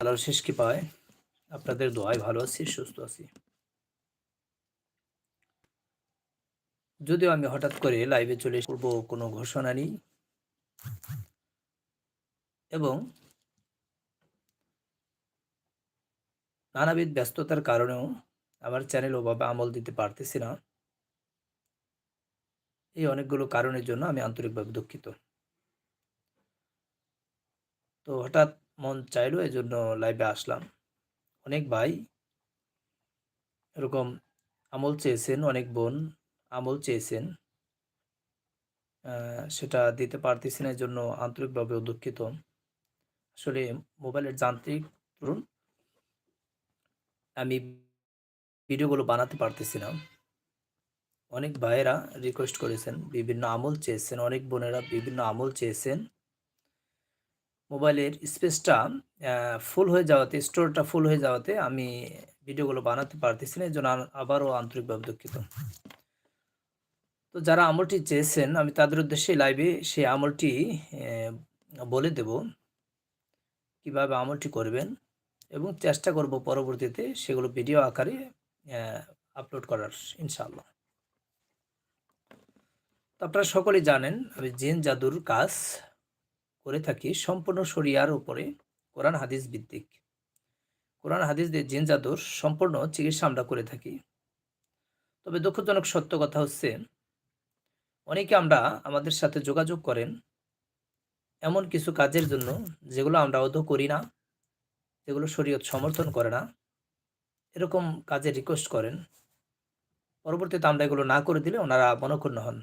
আল্লাহর শেষ কি পায়? আপনাদের দোয়ায় ভালো আছি, সুস্থ আছি। যদিও আমি হঠাৎ করে লাইভে চলে পূর্ব কোনো ঘোষণা নেই। এবং নানাবিধ ব্যস্ততার কারণেও আমার চ্যানেল ওভাবে আমল দিতে পারতেছি না। এই অনেকগুলো কারণের জন্য আমি আন্তরিকভাবে দুঃখিত। তো হঠাৎ মন চাইলো এই জন্য লাইভে আসলাম। অনেক ভাই, এরকম আমল চেয়েছেন, অনেক বোন আমল চেয়েছেন। সেটা দিতে পারতেছি না এই জন্য আন্তরিকভাবে দুঃখিত। আসলে মোবাইলের যান্ত্রিক, ধরুন, আমি ভিডিওগুলো বানাতে পারতেছি না। অনেক ভাইয়েরা রিকোয়েস্ট করেছেন, বিভিন্ন আমল চেয়েছেন, অনেক বোনেরা বিভিন্ন আমল চেয়েছেন। মোবাইলের স্পেসটা ফুল হয়ে যাওয়াতে, স্টোরটা ফুল হয়ে যাওয়াতে আমি ভিডিওগুলো বানাতে পারতেছি না এই জন্য আবারও আন্তরিকভাবে দুঃখিত। তো যারা আমলটি চেয়েছেন, আমি তাদের উদ্দেশ্যে লাইভে সেই আমলটি বলে দেব। কীভাবে আমলটি করবেন এবং চেষ্টা করব পরবর্তীতে সেগুলো ভিডিও আকারে আপলোড করার, ইনশাআল্লাহ। তো আপনারা সকলেই জানেন, আমি জিন জাদুর কাজ করে থাকি সম্পূর্ণ শরিয়ার উপরে কোরআন হাদিস ভিত্তিক। কোরআন হাদিস দিয়ে জিন জাদুর সম্পূর্ণ চিকিৎসা আমরা করে থাকি। তবে দুঃখজনক সত্য কথা হচ্ছে, অনেকে আমরা আমাদের সাথে যোগাযোগ করেন এমন কিছু কাজের জন্য যেগুলো আমরা অত করি না, যেগুলো শরীয়ত সমর্থন করে না। এরকম কাজে রিকোয়েস্ট করেন, পরবর্তীতে আমরা এগুলো না করে দিলে ওনারা মনক্ষুণ্ণ হন।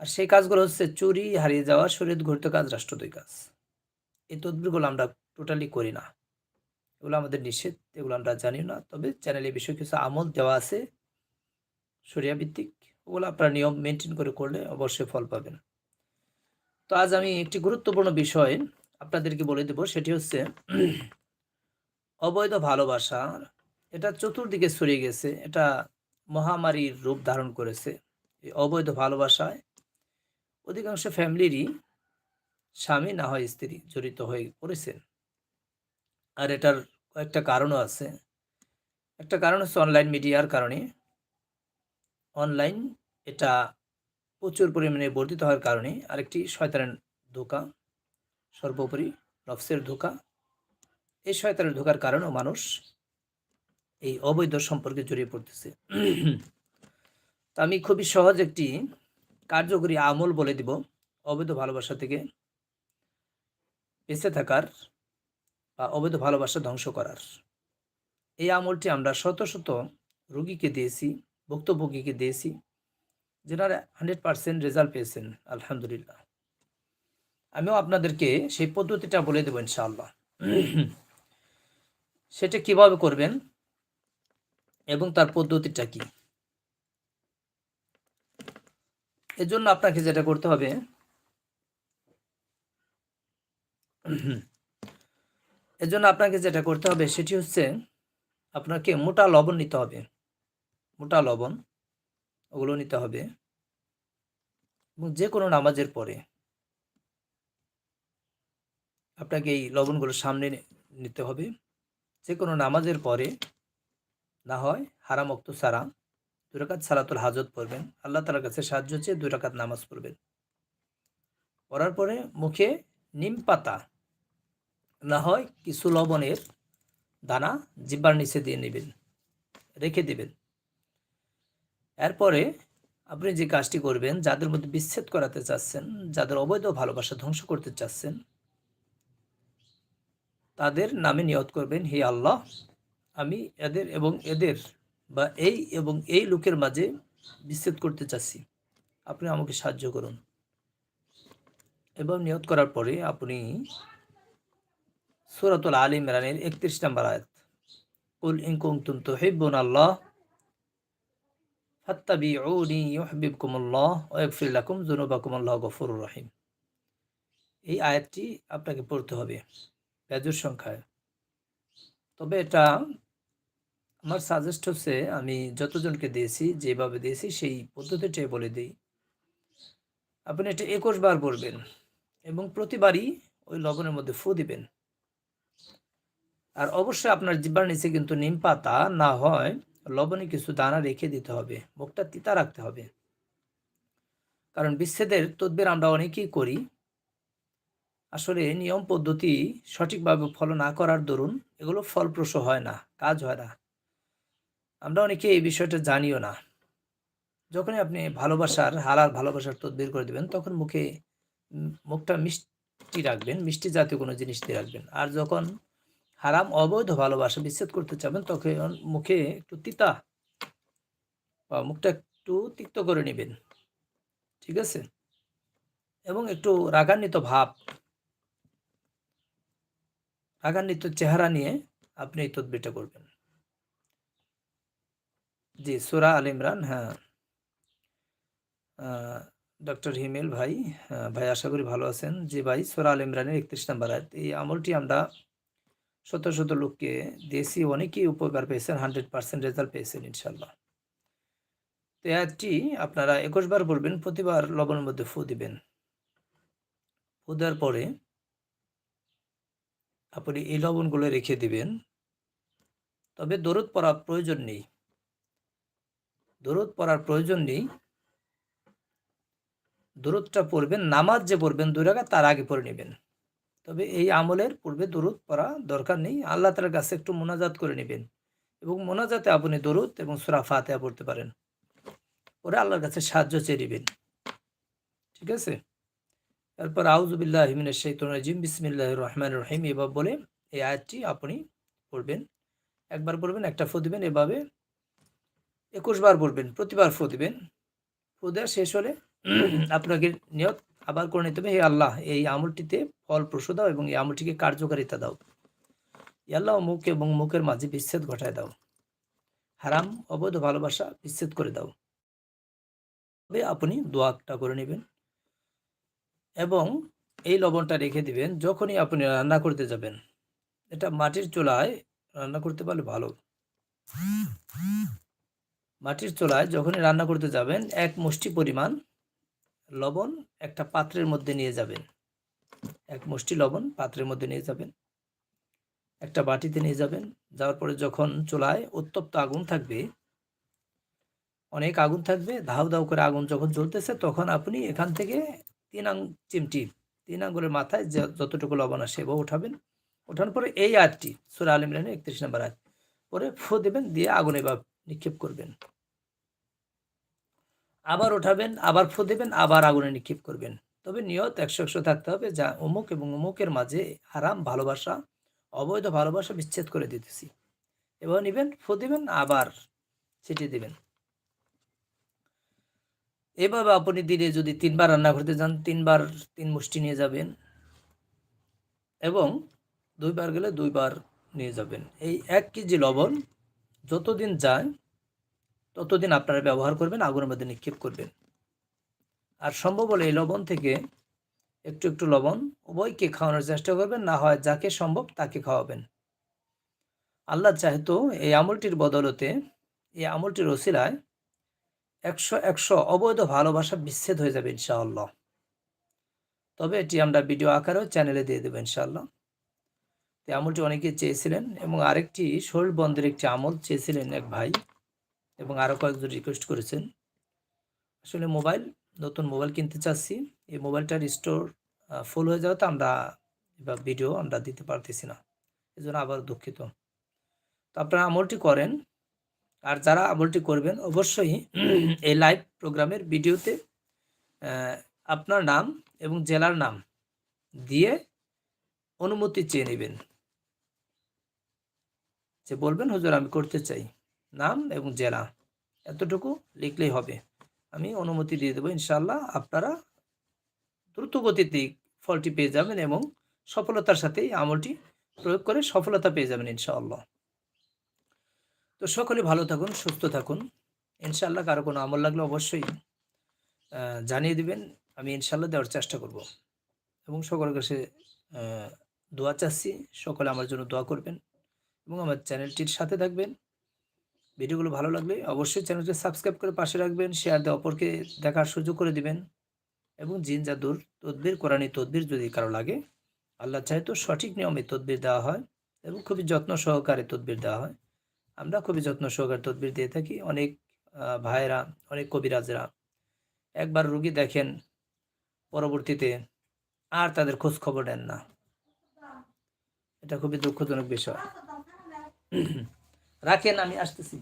আর সেই কাজগুলো হচ্ছে চুরি, হারিয়ে যাওয়া শরীর ঘুরত কাজ, রাষ্ট্রদ্রোহী কাজ। এই তদবিরগুলো আমরা টোটালি করি না। এগুলো আমাদের নিষেধ, এগুলো আমরা জানি না। তবে চ্যানেলে বিষয়ে কিছু আমল দেওয়া আছে সরিয়া ভিত্তিক। ওগুলো আপনারা নিয়ম মেনটেন করে করলে অবশ্যই ফল পাবেন। তো আজ আমি একটি গুরুত্বপূর্ণ বিষয় আপনাদেরকে বলে দেব, সেটি হচ্ছে অবৈধ ভালোবাসা। এটা চতুর্দিকে ছড়িয়ে গেছে, এটা মহামারীর রূপ ধারণ করেছে। এই অবৈধ ভালোবাসায় অধিকাংশ ফ্যামিলিরই স্বামী না হয় স্ত্রী জড়িত হয়ে পড়েছেন। আর এটার কয়েকটা কারণও আছে। একটা কারণ হচ্ছে অনলাইন মিডিয়ার কারণে। অনলাইন এটা প্রচুর পরিমাণে বর্ধিত হওয়ার কারণে আরেকটি শয়তানের ধোকা, সর্বোপরি নফসের ধোকা। এই শয়তানের ধোকার কারণেও মানুষ এই অবৈধ সম্পর্কে জড়িয়ে পড়তেছে। তা আমি খুবই সহজ একটি কার্যকরী আমল বলে দিব অবৈধ ভালোবাসা থেকে। বেঁচে থাকার বা অবৈধ ভালোবাসা ধ্বংস করার। এই আমলটি আমরা শত শত রুগীকে দিয়েছি, ভুক্তভোগীকে দিয়েছি, যেনারা হান্ড্রেড পারসেন্ট রেজাল্ট পেয়েছেন, আলহামদুলিল্লাহ। আমিও আপনাদেরকে সেই পদ্ধতিটা বলে দেবো ইনশাআল্লাহ। সেটা কীভাবে করবেন এবং তার পদ্ধতিটা কি? এজন্য আপনাকে যেটা করতে হবে, এজন্য আপনাকে যেটা করতে হবে সেটি হচ্ছে আপনাকে মোটা লবণ নিতে হবে। মোটা লবণ, ওগুলো নিতে হবে। এবং যে কোনো নামাজের পরে আপনাকে এই লবণগুলো সামনে নিতে হবে। যে কোনো নামাজের পরে না হয় হারাম অক্ত সারা দুই রাকাত সালাতুল হাজত পড়বেন। আল্লাহ তালার কাছে সাহায্য চেয়ে দুই রাকাত নামাজ পড়বেন। পড়ার পরে মুখে নিম পাতা, না হয় কিছু লবণের দানা জিব্বার নিচে দিয়ে নেবেন, রেখে দেবেন। এরপরে আপনি যে কাজটি করবেন, যাদের মধ্যে বিচ্ছেদ করাতে চাচ্ছেন, যাদের অবৈধ ভালোবাসা ধ্বংস করতে চাচ্ছেন, তাদের নামে নিয়ত করবেন, হে আল্লাহ, আমি এদের এবং এদের বা এই এবং এই লোকের মাঝে বিচ্ছেদ করতে চাচ্ছি, আপনি আমাকে সাহায্য করুন। এবং নিয়ত করার পরে আপনি সুরাতুল আলী ইমরানের একত্রিশ নম্বর আয়াত, কুল ইনকুম তুম তো হেব্বুন আল্লাহ, ফাত্তাবিউনি ইউহিব্বুকুমুল্লাহ ওয়া ইয়াগফির লাকুম যুনুবাকুমুল্লাহু গফুরুর রহিম। এই আয়াতটি আপনাকে পড়তে হবে। ব্যাজুর সংখ্যায়। তবে এটা আমার সাজেস্ট হচ্ছে আমি যতজনকে দিয়েছি, যেভাবে দিয়েছি সেই পদ্ধতিটাই বলে দিই। আপনি এটা একুশ বার পড়বেন এবং প্রতিবারই ওই লবণের মধ্যে ফু দিবেন। আর অবশ্যই আপনার জিব্বার নিচে কিন্তু নিম পাতা না হয়, লবণে কিছু দানা রেখে দিতে হবে, মুখটা তিতা রাখতে হবে। কারণ বিচ্ছেদের তদ্বির আমরা অনেকেই করি। আসলে নিয়ম পদ্ধতি সঠিকভাবে ফলো না করার দরুন এগুলো ফলপ্রসূ হয় না, কাজ হয় না। আমরা অনেকে এই বিষয়টা জানিও না। যখনই আপনি ভালোবাসার, হালাল ভালোবাসার তদবির করে দেবেন, তখন মুখে মুখটা মিষ্টি রাখবেন, মিষ্টি জাতীয় কোনো জিনিস দিয়ে রাখবেন। আর যখন হারাম, অবৈধ ভালোবাসা বিচ্ছেদ করতে চাবেন, তখন মুখে একটু তিতা বা মুখটা একটু তিক্ত করে নেবেন। ঠিক আছে? এবং একটু রাগান্বিত ভাব, রাগান্বিত চেহারা নিয়ে আপনি এই তদবিরটা করবেন। জি, সুরা আল ইমরান হ্যাঁ। ডক্টর হিমেল ভাই ভাই আশা করি ভালো আছেন। জি ভাই, সুরা আল ইমরানের একত্রিশ নাম্বার আয়াত, এই আমলটি আমরা শত শত লোককে দেশি অনেকেই উপকার পেয়েছেন, হান্ড্রেড পার্সেন্ট রেজাল্ট পেয়েছেন ইনশাল্লাহ তো আয়াতটি আপনারা একুশ বার বলবেন প্রতিবার লবণের মধ্যে ফু দিবেন। ফু দেওয়ার পরে আপনি এই লবণগুলো রেখে দিবেন। তবে দরুদ পড়ার প্রয়োজন নেই। দরুদ পড়ার প্রয়োজন নেই। দরুদটা পড়বেন, নামাজ যে পড়বেন দুই রাখা তার আগে পড়ে নেবেন। তবে এই আমলের পূর্বে দরুদ পড়া দরকার নেই। আল্লাহ তালার কাছে একটু মোনাজাত করে নেবেন এবং মোনাজাতে আপনি দরুদ এবং সুরা ফাতেহা পড়তে পারেন। পরে আল্লাহর কাছে সাহায্য চেয়ে নেবেন। ঠিক আছে? তারপর আউজুবিল্লাহ হিমিনের শৈতন রাজিম। বিসমিল্লাহ রহমান রহিম। এভাবে বলে এই আয়াতটি আপনি পড়বেন। একবার পড়বেন, একটা ফু দিবেন এভাবে একুশ বার বলবেন প্রতিবার ফু দিবেন। ফু দেওয়া শেষ হলে আপনাকে নিয়ত আবার করে নিতে হবে হে আল্লাহ এই আমলটিতে ফল প্রসূ দাও এবং এই আমলটিকে কার্যকারিতা দাও। আল্লাহ মুখ এবং মুখের মাঝে বিচ্ছেদ ঘটায় দাও। হারাম অবৈধ ভালোবাসা বিচ্ছেদ করে দাও। তবে আপনি দোয়াটা করে নেবেন এবং এই লবণটা রেখে দিবেন যখনই আপনি রান্না করতে যাবেন। এটা মাটির চুলায় রান্না করতে পারলে ভালো। মাটির চুলায় যখনই রান্না করতে যাবেন, এক মুষ্টি পরিমাণ লবণ একটা পাত্রের মধ্যে নিয়ে যাবেন। এক মুষ্টি লবণ পাত্রের মধ্যে নিয়ে যাবেন। একটা বাটিতে নিয়ে যাবেন। যাওয়ার পরে যখন চোলায় উত্তপ্ত আগুন থাকবে, অনেক আগুন থাকবে, ধাউ ধাউ করে আগুন যখন জ্বলতেছে, তখন আপনি এখান থেকে তিন আং, চিমটি, তিন আঙ্গুলের মাথায় যতটুকু লবণ আসে এবার উঠাবেন। ওঠানোর পরে এই আয়াতটি, সুরা আল ইমরানের একত্রিশ নম্বর আয়াত, পরে ফু দেবেন, দিয়ে আগুনে বা নিক্ষেপ করবেন। আবার ওঠাবেন, আবার ফু দেবেন, আবার আগুনে নিক্ষেপ করবেন। তবে নিয়ত একশো একশো থাকতে হবে, যা অমুক এবং অমুকের মাঝে হারাম ভালোবাসা, অবৈধ ভালোবাসা বিচ্ছেদ করে দিতেছি। এবার নিবেন, ফু দিবেন, আবার ছিটিয়ে দেবেন। এভাবে আপনি দিনে যদি তিনবার রান্না করতে যান, তিনবার তিন মুষ্টি নিয়ে যাবেন এবং দুইবার গেলে দুইবার নিয়ে যাবেন। এই এক কেজি লবণ যতদিন যায়, ততদিন আপনারা ব্যবহার করবেন, আগুনের মধ্যে নিক্ষেপ করবেন। আর সম্ভব হলে এই লবণ থেকে একটু একটু লবণ উভয়কে খাওয়ানোর চেষ্টা করবেন, না হয় যাকে সম্ভব তাকে খাওয়াবেন। আল্লাহ চাহেতো এই আমলটির বদলতে, এই আমলটির ওসিলায় একশো একশো অবৈধ ভালোবাসা বিচ্ছেদ হয়ে যাবে, ইনশাআল্লাহ। তবে এটি আমরা ভিডিও আকারেও চ্যানেলে দিয়ে দেবো, ইনশাআল্লাহ। তো আমলটি অনেকে চেয়েছিলেন এবং আরেকটি শরীর বন্ধের একটি আমল চেয়েছিলেন এক ভাই এবং আরও কয়েকজন রিকোয়েস্ট করেছেন। আসলে মোবাইল, নতুন মোবাইল কিনতে চাচ্ছি। এই মোবাইলটার স্টোর ফুল হয়ে যাওয়াতে আমরা বা ভিডিও আমরা দিতে পারতেছি না। এই জন্য আবার দুঃখিত। তো আপনারা আমলটি করেন। আর যারা আমলটি করবেন, অবশ্যই এই লাইভ প্রোগ্রামের ভিডিওতে আপনার নাম এবং জেলার নাম দিয়ে অনুমতি চেয়ে নেবেন। যে বলবেন, হুজুর, আমি করতে চাই। নাম এবং জেলা। এতটুকু লিখলেই হবে। আমি অনুমতি দিয়ে দেবো ইনশাল্লাহ আপনারা দ্রুত গতিতে ফলটি পেয়ে যাবেন এবং সফলতার সাথে আমলটি প্রয়োগ করে সফলতা পেয়ে যাবেন, ইনশাআল্লাহ। তো সকলে ভালো থাকুন, সুস্থ থাকুন। ইনশাআল্লাহ কারও কোনো আমল লাগলে অবশ্যই জানিয়ে দিবেন। আমি ইনশাআল্লাহ দেওয়ার চেষ্টা করব এবং সকলের কাছে দোয়া চাচ্ছি। সকলে আমার জন্য দোয়া করবেন। এবং আমার চ্যানেলটির সাথে থাকবেন। ভিডিওগুলো ভালো লাগলে অবশ্যই চ্যানেলটি সাবস্ক্রাইব করে পাশে রাখবেন শেয়ার দিয়ে অপরকে দেখার সুযোগ করে দিবেন এবং জিন জাদুর তদবির, কোরআনী তদবির যদি কারও লাগে, আল্লাহ চাহে তো সঠিক নিয়মে তদবির দেওয়া হয় এবং খুবই যত্ন সহকারে তদবির দেওয়া হয়। আমরা খুবই যত্ন সহকারে তদবির দিয়ে থাকি। অনেক ভাইয়েরা, অনেক কবিরাজরা একবার রুগী দেখেন পরবর্তীতে আর তাদের খোঁজ খবর নেন না। এটা খুবই দুঃখজনক বিষয়। রাখেন, আমি আসতেছি।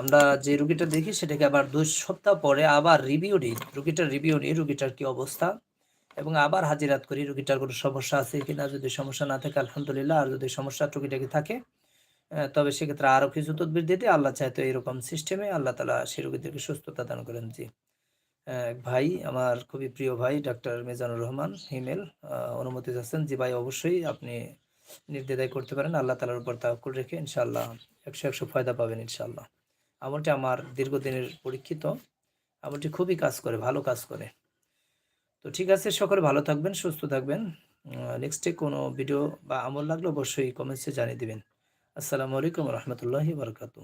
আমরা যে রুগীটা দেখি, সেটাকে আবার দুই সপ্তাহ পরে আবার রিভিউ নিই রুগীটার রিভিউ নিই রুগীটার কি অবস্থা? এবং আবার হাজিরাত করি, রুগীটার কোনো সমস্যা আছে কিনা, যদি সমস্যা না থাকে, আলহামদুলিল্লাহ, আর যদি সমস্যা টুকিটাকি থাকে তবে সেক্ষেত্রে আরও কিছু তদবির দিতে আল্লাহ চাইতো এরকম সিস্টেমে আল্লাহ তালা সেই রুগীদেরকে সুস্থতা দান করেন। জি। ভাই, আমার খুবই প্রিয় ভাই, ডাক্তার মিজানুর রহমান, হিমেল অনুমতি চাচ্ছেন। জি ভাই, অবশ্যই আপনি নির্দ্বিধায় করতে পারেন। আল্লাহ তালার উপর তাওয়াক্কুল রেখে ইনশাল্লাহ একশো একশো ফায়দা পাবেন ইনশাআল্লাহ। আমলটি আমার দীর্ঘদিনের পরীক্ষিত আমলটি খুবই কাজ করে, ভালো কাজ করে। তো ঠিক আছে, সকলে ভালো থাকবেন, সুস্থ থাকবেন। নেক্সটে কোনো ভিডিও বা আমল লাগলে অবশ্যই কমেন্টসে জানিয়ে দেবেন। আসসালামু আলাইকুম রহমতুল্লাহি বারকাতু